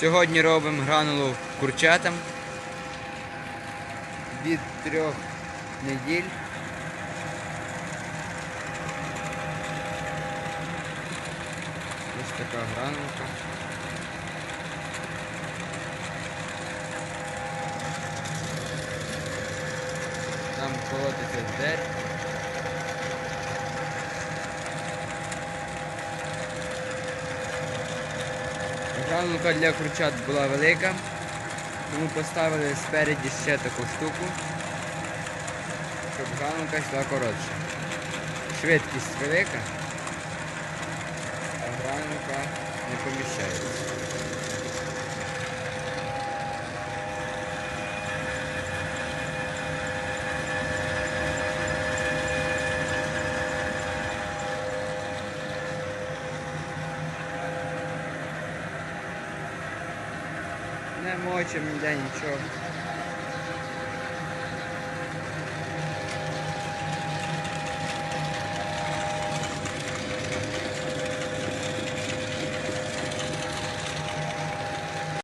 Сьогодні робимо гранулу курчатам від трьох неділь. Ось така гранулка. Там колотиться дверь. Гранулка для курчат була велика, тому поставили спереді ще таку штуку, щоб гранулка йшла коротше. Швидкість велика, а гранулка не поміщається. Не мочимо ніде нічого.